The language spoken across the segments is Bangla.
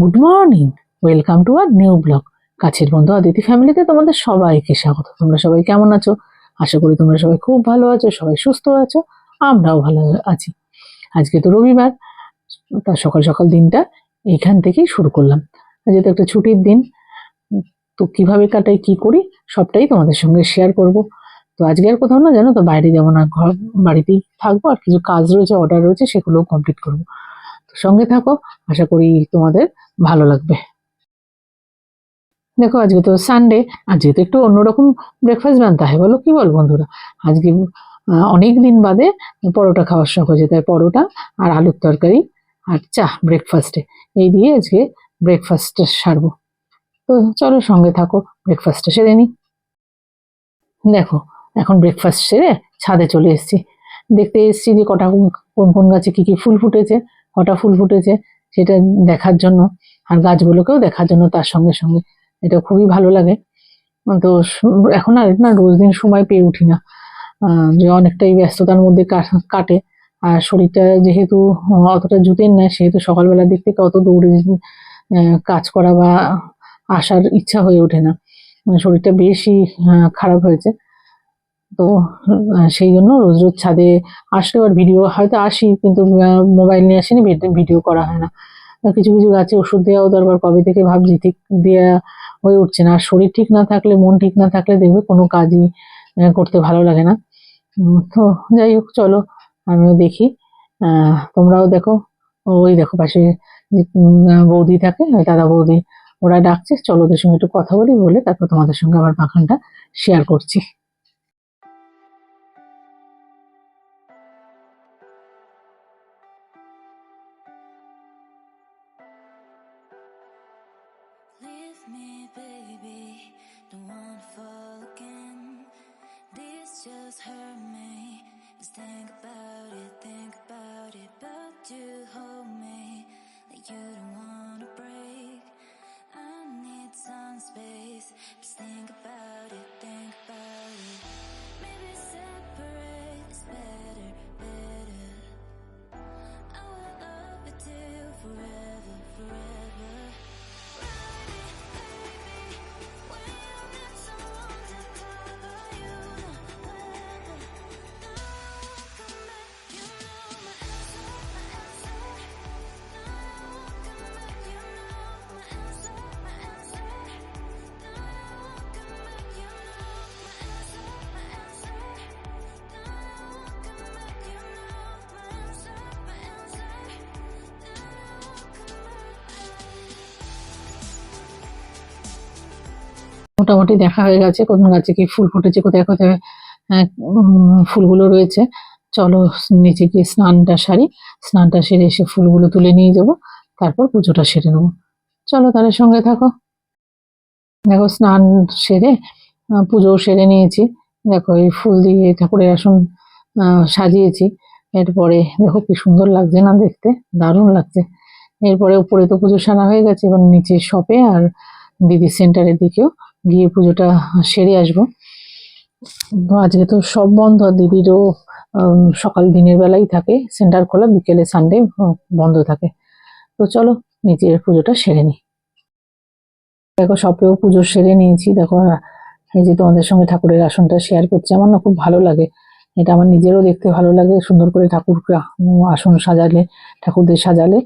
Good morning welcome to our new blog কাছের বন্ধু অদিতি ফ্যামিলিতে তোমাদের সবাইকে স্বাগত। তোমরা সবাই কেমন আছো? আশা করি তোমরা সবাই খুব ভালো আছো, সবাই সুস্থ আছো, আমরাও ভালো আছি। আজকে তো রবিবার, তা সকাল সকাল দিনটা এখান থেকেই শুরু করলাম। যেহেতু একটা ছুটির দিন, তো কীভাবে কাটাই, কি করি, সবটাই তোমাদের সঙ্গে শেয়ার করব। তো আজকে আর কোথাও না, জানো তো, বাইরে যাব না, ঘর বাড়িতেই থাকব, আর কিছু কাজ রয়েছে অর্ডার রয়েছে, সেগুলোও কমপ্লিট করব। সঙ্গে থাকো, আশা করি তোমাদের ভালো লাগবে। দেখো, আজকে তো সানডে আজকে তো একটু অন্যরকম ব্রেকফাস্ট বানতে হয় বলো, কি বল বন্ধুরা? আজকে অনেক দিন বাদে পরোটা খাওয়ার শখ হয়েছে, তাই পরোটা আর আলুর তরকারি আর চা ব্রেকফাস্টে এই দিয়ে আজকে ব্রেকফাস্টটা সারবো। তো চলো, সঙ্গে থাকো ব্রেকফাস্টটা সেরে নিই দেখো, এখন ব্রেকফাস্ট সেরে ছাদে চলে এসেছি। দেখতে এসেছি যে কটা, কোন কোন গাছে কি কি ফুল ফুটেছে। কটা ফুল ফুটেছে সেটা দেখার জন্য আর গাছগুলোকেও দেখার জন্য তার সঙ্গে সঙ্গে। এটা খুবই ভালো লাগে। তো এখন আর না রোজ দিন সময় পেয়ে উঠি না। যে অনেকটাই ব্যস্ততার মধ্যে কাটে। আর শরীরটা যেহেতু অতটা জুতেন না সেহেতু সকালবেলার দিক থেকে অত দৌড়ে কাজ করা বা আসার ইচ্ছা হয়ে ওঠে না। মানে শরীরটা বেশি খারাপ হয়েছে। তো সেই জন্য রোজ রোজ ছাদে আসলে আর ভিডিও হয়তো আসি, কিন্তু মোবাইল নিয়ে আসিনি ভিডিও করা হয় না। কিছু কিছু গাছে ওষুধ দেওয়াও দরকার, কবে থেকে ভাবছি, ঠিক দেওয়া হয়ে উঠছে না। আর শরীর ঠিক না থাকলে, মন ঠিক না থাকলে দেখবে কোনো কাজই করতে ভালো লাগে না। তো যাই হোক, চলো, আমিও দেখি। তোমরাও দেখো। ওই দেখো পাশে বৌদি থাকে দাদা বৌদি, ওরা ডাকছে। চলো ওদের সঙ্গে একটু কথা বলি, বলে তারপর তোমাদের সঙ্গে আবার বাগানটা শেয়ার করছি। was her মোটামুটি দেখা হয়ে গেছে। কোন গাছে কি ফুল ফুটেছে কোথায় কোথায় উম, ফুলগুলো রয়েছে। চলো নিচে গিয়ে স্নানটা সারি। স্নানটা সেরে এসে ফুলগুলো তুলে নিয়ে যাব। তারপর পুজোটা সেরে নেব। চলো তাহলে সঙ্গে থাকো। দেখো স্নান সেরে পুজো সেরে নিয়েছি। দেখো এই ফুল দিয়ে ঠাকুরের আসন সাজিয়েছি। এরপরে দেখো কি সুন্দর লাগছে না দেখতে। দারুণ লাগছে। এরপরে উপরে তো পুজো সারা হয়ে গেছে। এবার নিচে শপে আর দিদির সেন্টারের দিকেও। গিয়ে পুজোটা সেরে আসব। আজকে তো সব বন্ধ, দিদিরও সকাল দিনের বেলাই থাকে, সেন্টার খোলা, বিকেলে সানডে বন্ধ থাকে। তো চলো, নিজের পুজোটা সেরে নিই। দেখো শপেও পুজো সেরে নিয়েছি। দেখো এই যে তোমাদের সঙ্গে ঠাকুরের আসনটা শেয়ার করছি, আমার না খুব ভালো লাগে। এটা আমার নিজেরও দেখতে ভালো লাগে, সুন্দর করে ঠাকুরকে আসন সাজালে, ঠাকুরদের সাজালে।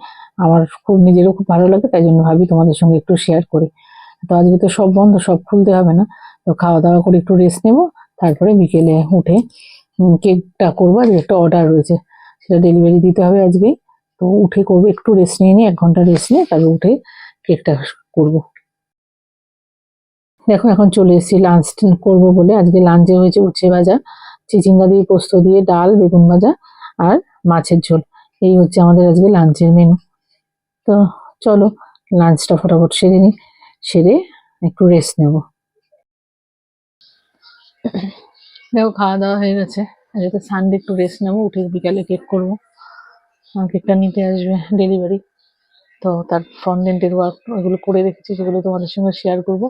আমার খুব, নিজেরও খুব ভালো লাগে, তাই জন্য ভাবি তোমাদের সঙ্গে একটু শেয়ার করি। তো আজকে তো সব বন্ধ, সব খুলতে হবে না। তো খাওয়া দাওয়া করে একটু রেস্ট নেব, তারপরে বিকেলে উঠে কেকটা করব, আজকে একটা অর্ডার রয়েছে, সেটা ডেলিভারি দিতে হবে আজকেই। তো উঠে করব, একটু রেস্ট নিয়ে নিই এক ঘণ্টা রেস্ট নিয়ে তারপর উঠে কেকটা করব। দেখো, এখন চলে এসেছি লাঞ্চ করব বলে। আজকে লাঞ্চে হয়েছে উচ্ছে ভাজা, চিচিঙ্গা দিয়ে পোস্ত দিয়ে ডাল, বেগুন ভাজা আর মাছের ঝোল। এই হচ্ছে আমাদের আজকে লাঞ্চের মেনু তো চলো লাঞ্চটা ফটাফট সেরে নিই। সেরে একটু রেস্ট নেব। দেখো খাওয়া দাওয়া হয়ে গেছে। আজকে সানডে একটু রেস্ট নেব, উঠে বিকালে কেক করব। কেকটা নিতে আসবে ডেলিভারি তো তার ফন্ডেন্টের ওয়ার্ক ওগুলো করে রেখেছি, সেগুলো তোমাদের সঙ্গে শেয়ার করব।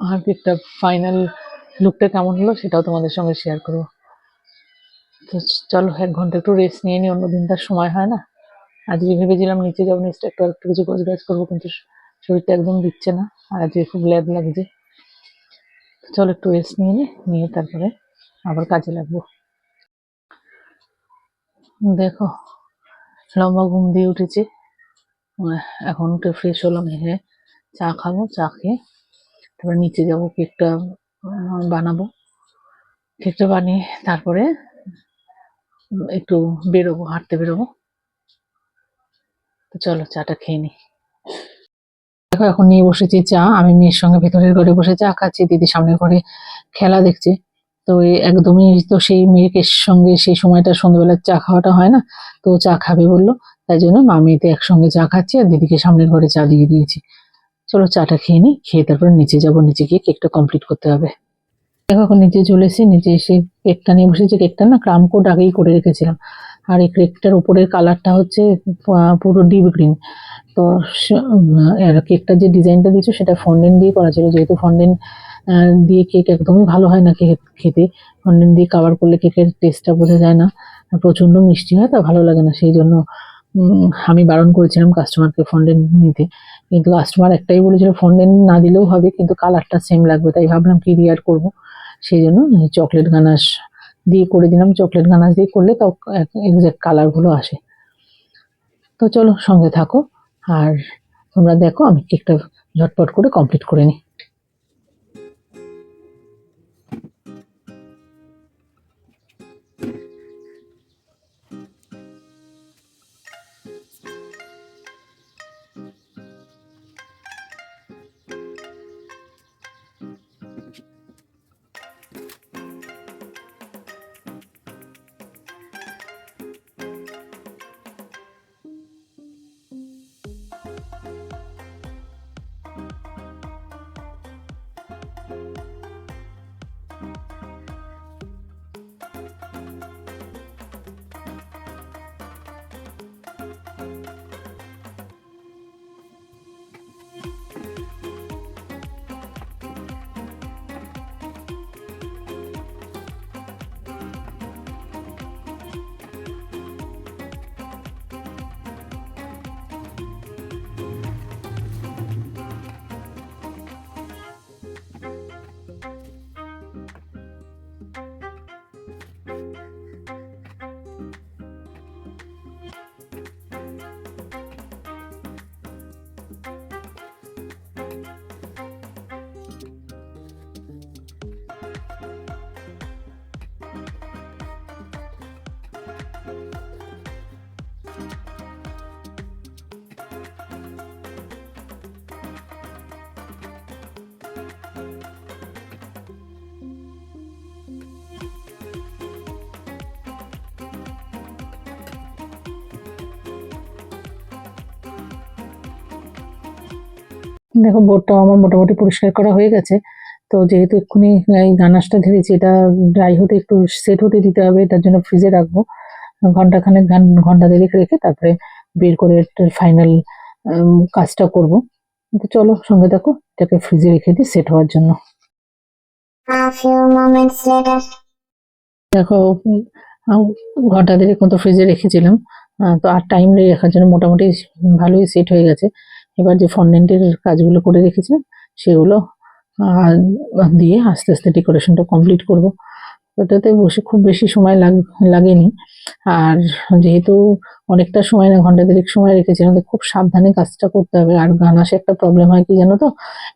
আর কেকটা ফাইনাল লুকটা কেমন হলো সেটাও তোমাদের সঙ্গে শেয়ার করব। তো চলো, এক ঘণ্টা একটু রেস্ট নিয়ে নিই অন্যদিন তার সময় হয় না। আজকে ভেবেছিলাম নিচে যাব নিচটা একটু একটু কিছু গাছ গাছ করব, কিন্তু শরীরটা একদম দিচ্ছে না। আর আজকে খুব ল্যাদ লাগছে। চলো একটু রেস্ট নিয়ে নি, নিয়ে তারপরে আবার কাজে লাগবো। দেখো, লম্বা ঘুম দিয়ে উঠেছি। এখন উঠে ফ্রেশ হলাম হয়ে চা খাব, চা খেয়ে তারপরে নিচে যাব, কেকটা বানাবো। কেকটা বানিয়ে তারপরে একটু বেরোবো, হাঁটতে বেরোবো। তো চলো, চাটা খেয়ে নি। দেখো, এখন নিয়ে বসেছি চা। আমি মেয়ের সঙ্গে ভেতরের ঘরে বসে চা খাচ্ছি দিদি সামনের ঘরে খেলা দেখছে। তো একদমই তো সেই মেয়েকে সঙ্গে সেই সময়টা সন্ধ্যেবেলার চা খাওয়াটা হয় না, তো চা খাবে বলল। তাই জন্য মা মেয়েতে একসঙ্গে চা খাচ্ছি আর দিদিকে সামনের ঘরে চা দিয়ে দিয়েছি। চলো চাটা খেয়ে নি খেয়ে তারপর নিচে যাব, নিচে গিয়ে কেকটা কমপ্লিট করতে হবে। দেখো, এখন নিচে চলে এসেছি, নিচে এসে কেকটা নিয়ে বসেছি। কেকটা না ক্রাম কোড আগেই করে রেখেছিলাম। আর এই কেকটার উপরের কালারটা হচ্ছে পুরো ডিপ গ্রিন তো কেকটার যে ডিজাইনটা দিয়েছ সেটা ফন্ডেন্ট দিয়ে করা ছিল। যেহেতু ফন্ডেন্ট দিয়ে কেক একদমই ভালো হয় না খেতে ফন্ডেন্ট দিয়ে কাভার করলে কেকের টেস্টটা বোঝা যায় না। প্রচণ্ড মিষ্টি হয়, তা ভালো লাগে না। সেই জন্য আমি বারণ করেছিলাম কাস্টমারকে ফন্ডেন্ট নিতে। কিন্তু কাস্টমার একটাই বলেছিল ফন্ডেন্ট না দিলেও হবে, কিন্তু কালারটা সেম লাগবে। তাই ভাবলাম কি রিয়ার করব? সেই জন্য চকলেট গানাশ দিয়ে করে দিলাম। চকলেট গানাশ দিয়ে করলে তাও এক্সাক্ট কালারগুলো আসে। তো চলো সঙ্গে থাকো। আর তোমরা দেখো আমি কেকটা ঝটপট করে কমপ্লিট করে নিই দেখো বোর্ডটাও আমার মোটামুটি পরিষ্কার করা হয়ে গেছে। তো যেহেতু এক্ষুনি এই গানাশটা ঢেলেছি এটা ড্রাই হতে একটু সেট হতে দিতে হবে এটার জন্য ফ্রিজে রাখব। ঘণ্টা খানেক ঘণ্টা দেড়েক রেখে তারপরে বের করে একটা ফাইনাল কাজটা করব। তো চলো সঙ্গে দেখো এটাকে ফ্রিজে রেখে দিই সেট হওয়ার জন্য. দেখো ঘণ্টা দেড়েক মতো ফ্রিজে রেখেছিলাম। তো আর টাইম রাখার জন্য মোটামুটি ভালোই সেট হয়ে গেছে। এবার যে ফন্ডেন্টের কাজগুলো করে রেখেছিলাম, সেগুলো দিয়ে আস্তে আস্তে ডেকোরেশনটা কমপ্লিট করব। ওটাতে বসে খুব বেশি সময় লাগ, লাগেনি। আর যেহেতু অনেকটা সময় না, ঘণ্টা দেড়েক সময় রেখেছিলাম তো খুব সাবধানে কাজটা করতে হবে। আর গানাশে একটা প্রবলেম হয় কি জানো তো?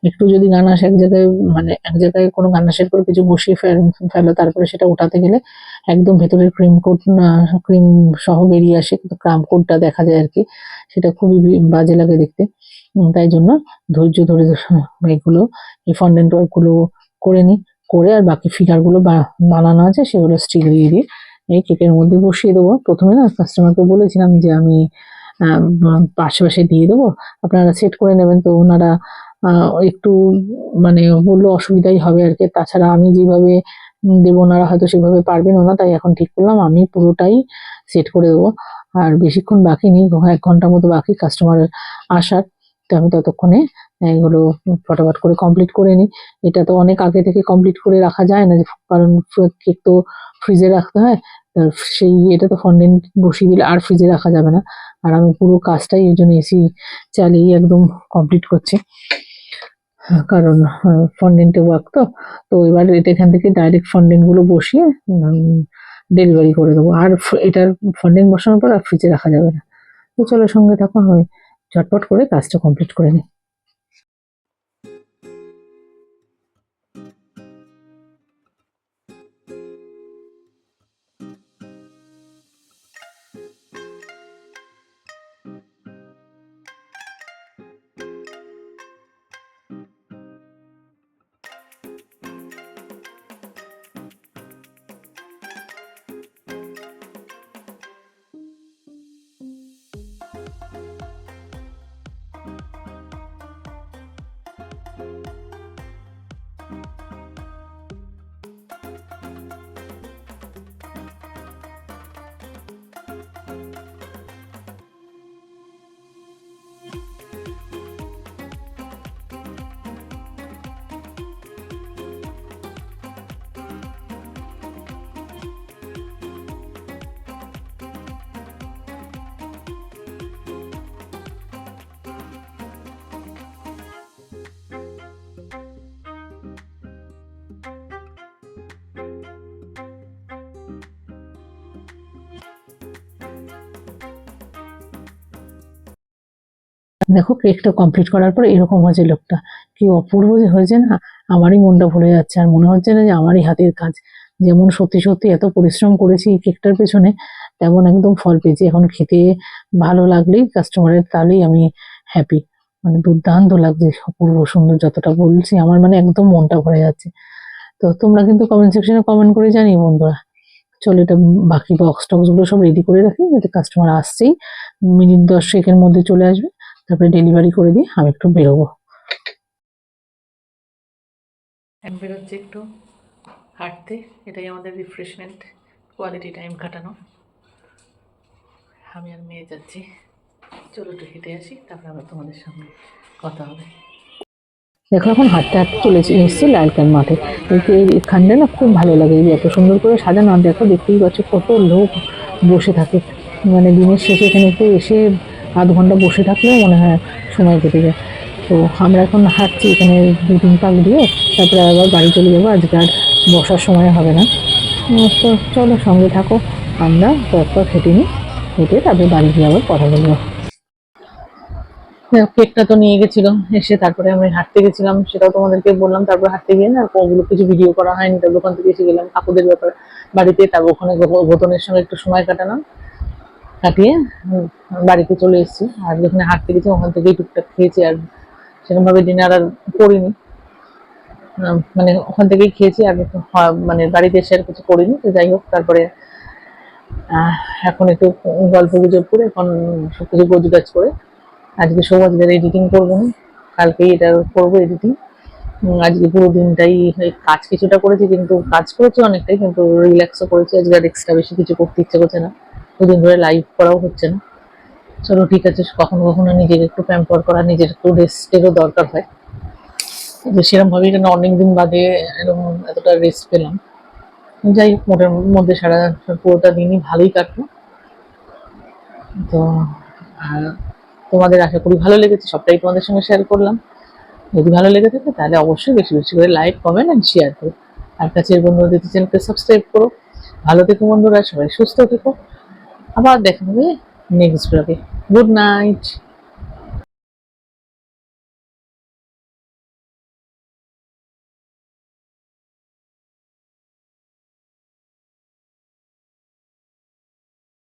একটু যদি গানাশ এক জায়গায় মানে এক জায়গায় কোনো গানাশের করে কিছু বসিয়ে ফেল- ফেলো, তারপরে সেটা উঠাতে গেলে একদম ভেতরের ক্রিম কোট ক্রিম সহ বেরিয়ে আসে, কিন্তু ক্রাম কোটটা দেখা যায় আর কি। সেটা খুবই বাজে লাগে দেখতে। তাই জন্য ধৈর্য ধরে এগুলো, এই ফন্ডেন্ট ওয়ার্কগুলো করে নিই করে আর বাকি ফিগারগুলো বানানো আছে, সেগুলো স্টিল দিয়ে দিয়ে এই কেকের মধ্যে বসিয়ে দেবো। প্রথমে না কাস্টমারকে বলেছিলাম যে আমি পাশে পাশে দিয়ে দেবো। আপনারা সেট করে নেবেন তো ওনারা একটু মানে বলল অসুবিধাই হবে আর কি। তাছাড়া আমি যেভাবে দেবো ওনারা হয়তো সেভাবে পারবেন না, তাই এখন ঠিক করলাম। আমি পুরোটাই সেট করে দেবো। আর বেশিক্ষণ বাকি নেই, এক ঘণ্টা মতো বাকি কাস্টমার আসার। তো আমি ততক্ষণে এগুলো ফটাফট করে কমপ্লিট করে নিই এটা তো অনেক আগে থেকে কমপ্লিট করে রাখা যায় না যে, কারণ কেক তো ফ্রিজে রাখতে হয়। সেই এটা তো ফন্ডেন্ট বসিয়ে দিলে আর ফ্রিজে রাখা যাবে না। আর আমি পুরো কাজটাই এই জন্য এসি চালিয়ে একদম কমপ্লিট করছি। কারণ ফন্ডেন্টে ওয়ার্ক তো তো। এবার এটা এখান থেকে ডাইরেক্ট ফন্ডেন্টগুলো বসিয়ে ডেলিভারি করে দেবো। আর এটার ফন্ডেন্ট বসানোর পর আর ফ্রিজে রাখা যাবে না। তো চলো সঙ্গে থাকো, আমি ঝটপট করে কাজটা কমপ্লিট করে নিই। দেখো কেকটা কমপ্লিট করার পর এরকম হয়েছে লোকটা। কি অপূর্ব যে হয়েছে না, আমারই মনটা ভরে যাচ্ছে। আর মনে হচ্ছে না যে আমারই হাতের কাজ। যেমন সত্যি সত্যি এত পরিশ্রম করেছি এই কেকটার পেছনে, তেমন একদম ফল পেয়েছি। এখন খেতে ভালো লাগলেই কাস্টমারের তাহলেই আমি হ্যাপি মানে দুর্দান্ত লাগছে অপূর্ব সুন্দর যতটা বলছি আমার মানে একদম মনটা ভরে যাচ্ছে। তো তোমরা কিন্তু কমেন্ট সেকশনে কমেন্ট করে জানিও বন্ধুরা। চলো এটা বাকি বক্স টক্সগুলো সব রেডি করে রাখি, যাতে কাস্টমার আসছেই। মিনিট দশ দশেকের মধ্যে চলে আসবে। তারপরে ডেলিভারি করে দিয়ে আমি একটু বেরোবো। বেরোচ্ছি একটু হাঁটতে এটাই আমাদের রিফ্রেশমেন্ট কোয়ালিটি টাইম কাটানো। আমি আর মেয়ে যাচ্ছি চলো একটু হেঁটে আসি তারপরে আবার তোমাদের সঙ্গে কথা হবে। দেখো এখন হাঁটতে হাঁটতে চলেছি এসেছি লালকান মাঠে। এই- এই এখানটা না খুব ভালো লাগে এই এত সুন্দর করে সাজানো দেখো দেখতেই পাচ্ছ কত লোক বসে থাকে। মানে দিনের শেষে এখানে একটু এসে আধ ঘণ্টা বসে থাকলেও মনে হয় সময় কেটে যায়। তো আমরা এখন হাঁটছি এখানে দু তিন পাক দিয়ে, তারপরে আবার বাড়ি চলে যাব। আজকে আর বসার সময় হবে না। তো চলো সঙ্গে থাকো, আমরা কয়েকবার হেঁটে নিই। হেঁটে তারপরে বাড়ি গিয়ে আবার কথা বলব। কেকটা তো নিয়ে গেছিল, এসে তারপরে আমি হাঁটতে গেছিলাম, সেটাও তোমাদেরকে বললাম। তারপর হাঁটতে গিয়ে না ওগুলো কিছু ভিডিও করা হয়নি, তারপর ওখান থেকে এসে গেলাম। কাকুদের ব্যাপারে। বাড়িতে তারপর ওখানে গো- গৌতমের সঙ্গে একটু সময় কাটালাম। কাটিয়ে বাড়িতে চলে এসেছি। আর যেখানে হাঁটতে গেছি, ওখান থেকেই টুকটাক খেয়েছি আর সেরকম ভাবে ডিনার আর করিনি। মানে ওখান থেকেই খেয়েছি। আর মানে বাড়িতে এসে আর কিছু করিনি। তো যাই হোক, তারপরে এখন একটু গল্প গুজব করে, এখন সবকিছু গোজ গাছ করে। আজকে সৌভাগ্যের এডিটিং করব না। কালকেই এটা করব এডিটিং আজকে পুরো দিনটাই কাজ কিছুটা করেছি, কিন্তু কাজ করেছি অনেকটাই, কিন্তু রিল্যাক্সও করেছি। আজকে আর এক্সট্রা বেশি কিছু করতে ইচ্ছে করছে না। দুদিন ধরে লাইভ করাও হচ্ছে না। চলো ঠিক আছে, কখনো কখনো নিজেকে একটু প্যাম্পার করা, নিজের একটু রেস্টেরও দরকার হয়। ভাবে কেন অনেক দিন বাদে এরকম এতটা রেস্ট পেলাম। যাই হোক, মোটের মধ্যে সারা পুরোটা দিনই ভালোই কাটলো। তো, আর তোমাদের আশা করি ভালো লেগেছে, সবটাই তোমাদের সঙ্গে শেয়ার করলাম। যদি ভালো লেগে থাকে, তাহলে অবশ্যই বেশি বেশি করে লাইক কমেন্ট অ্যান্ড শেয়ার করো। আর কাছের বন্ধুদের চ্যানেলকে সাবস্ক্রাইব করো। ভালো থেকো বন্ধুরা, সবাই সুস্থ থেকো। আবার দেখা হবে নেক্সট ব্লগে গুড নাইট